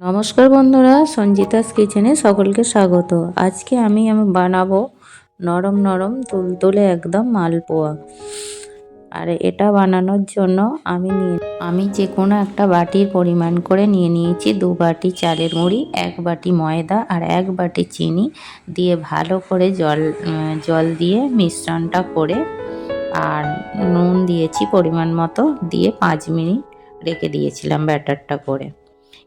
নমস্কার বন্ধুরা, সঞ্জিতাস কিচেনে সকলকে স্বাগত। আজকে আমি আমি বানাবো নরম নরম তুলতুলে একদম মালপোয়া। আর এটা বানানোর জন্য আমি নিয়ে আমি যে কোনো একটা বাটির পরিমাণ করে নিয়ে নিয়েছি। দু বাটি চালের মুড়ি এক বাটি ময়দা আর এক বাটি চিনি দিয়ে ভালো করে জল জল দিয়ে মিশ্রণটা করে আর নুন দিয়েছি পরিমাণ মতো। দিয়ে পাঁচ মিনিট রেখে দিয়েছিলাম ব্যাটারটা করে।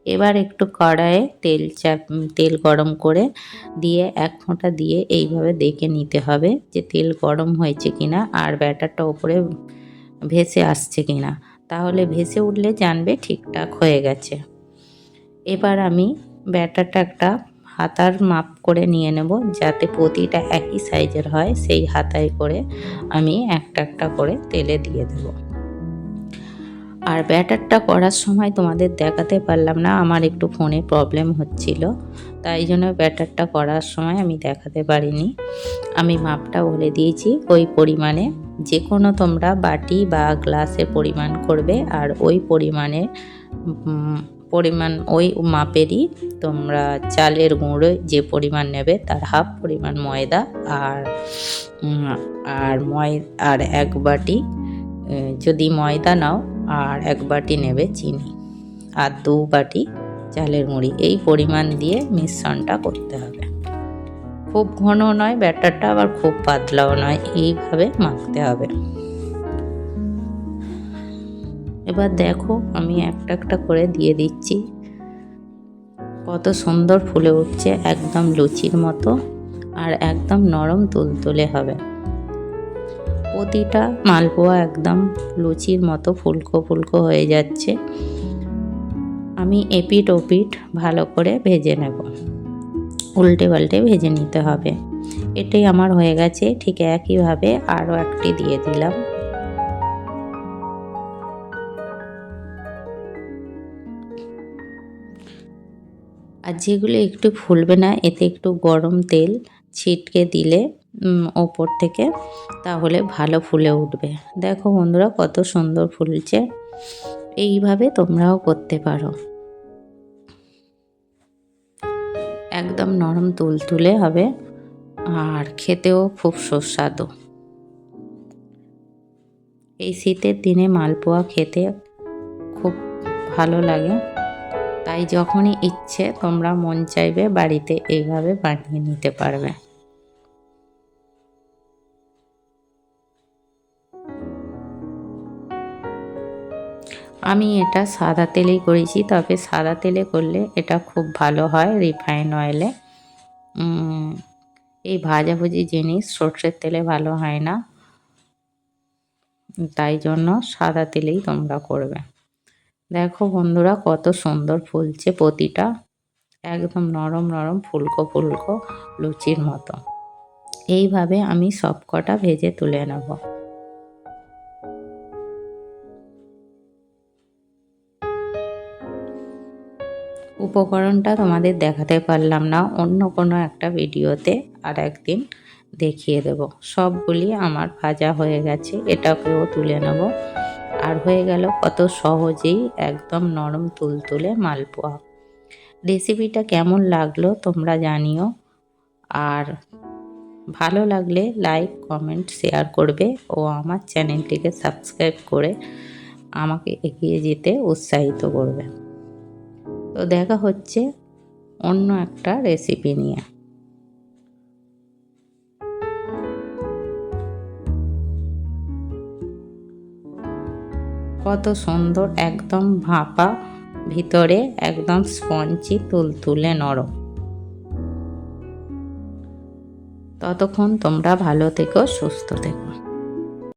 এবার একটু কড়াইয়ে তেল চাপ তেল গরম করে দিয়ে এক ফোঁটা দিয়ে এইভাবে দেখে নিতে হবে যে তেল গরম হয়েছে কিনা আর ব্যাটারটা ওপরে ভেসে আসছে কিনা। তাহলে ভেসে উঠলে জানবে ঠিকঠাক হয়ে গেছে। এবার আমি ব্যাটারটা একটা হাতার মাপ করে নিয়ে নেব যাতে প্রতিটা একই সাইজের হয়, সেই হাতায় করে আমি একটা একটা করে তেলে দিয়ে দেবো। আর ব্যাটারটা করার সময় তোমাদের দেখাতে পারলাম না, আমার একটু ফোনে প্রবলেম হচ্ছিল। তাই জন্য ব্যাটারটা করার সময় আমি দেখাতে পারিনি। আমি মাপটা বলে দিয়েছি, ওই পরিমাণে। যে কোনো তোমরা বাটি বা গ্লাসে পরিমাণ করবে, আর ওই পরিমাণে পরিমাণ, ওই মাপেরই তোমরা চালের গুঁড়ো যে পরিমাণ নেবে, তার হাফ পরিমাণ ময়দা আর আর ময়, আর এক বাটি যদি ময়দা নাও আর এক বাটি নেবে চিনি আর দু বাটি চালের মুড়ি। এই পরিমাণ দিয়ে মিশ্রণটা করতে হবে। খুব ঘন নয়, ব্যাটারটা আবার খুব পাতলাও নয়, এইভাবে মাখতে হবে। এবার দেখো আমি একটা একটা করে দিয়ে দিচ্ছি। কত সুন্দর ফুলে উঠছে, একদম লুচির মতো আর একদম নরম তুলতুলে হবে। প্রতিটা মালপোয়া একদম লুচির মতো ফুলকো ফুলকো হয়ে যাচ্ছে। আমি এপিট ওপিট ভালো করে ভেজে নেব। উল্টে পাল্টে ভেজে নিতে হবে। এটাই আমার হয়ে গেছে, ঠিক একইভাবে আরও একটি দিয়ে দিলাম। আর যেগুলো একটু ফুলবে না, এতে একটু গরম তেল ছিটকে দিলে ওপর থেকে, তাহলে ভালো ফুলে উঠবে। দেখো বন্ধুরা, কত সুন্দর ফুলছে। এইভাবে তোমরাও করতে পারো। একদম নরম তুলতুলে হবে, আর খেতেও খুব সুস্বাদু। এই শীতের দিনে মালপোয়া খেতে খুব ভালো লাগে। তাই যখনই ইচ্ছে, তোমরা মন চাইবে বাড়িতে এইভাবে বানিয়ে নিতে পারবে। আমি এটা সাদা তেলেই করেছি, তবে সাদা তেলে করলে এটা খুব ভালো হয় রিফাইন অয়েলে। এই ভাজাভুজি জিনিস সর্ষের তেলে ভালো হয় না। তাই জন্য সাদা তেলেই তোমরা করবে। দেখো বন্ধুরা, কত সুন্দর ফুলছে প্রতিটা। একদম নরম নরম ফুলকো ফুলকো লুচির মতো। এইভাবে আমি সব কটা ভেজে তুলে নেব। উপকরণটা তোমাদের দেখাতে পারলাম না, অন্য কোনো একটা ভিডিওতে আর একদিন দেখিয়ে দেব। সবগুলি আমার ভাজা হয়ে গেছে, এটাকেও তুলে নেব। আর হয়ে গেল। কত সহজেই একদম নরম তুলতুলে মালপোয়া রেসিপিটা কেমন লাগল তোমরা জানিও। আর ভালো লাগলে লাইক কমেন্ট শেয়ার করবে ও আমার চ্যানেলটিকে সাবস্ক্রাইব করে আমাকে এগিয়ে যেতে উৎসাহিত করবে। তো দেখা হচ্ছে অন্য একটা রেসিপি নিয়ে। কত সুন্দর, একদম ভাপা, ভিতরে একদম স্পঞ্জি, তুলতুলে নরম। ততক্ষণ তোমরা ভালো থেকো, সুস্থ থেকো।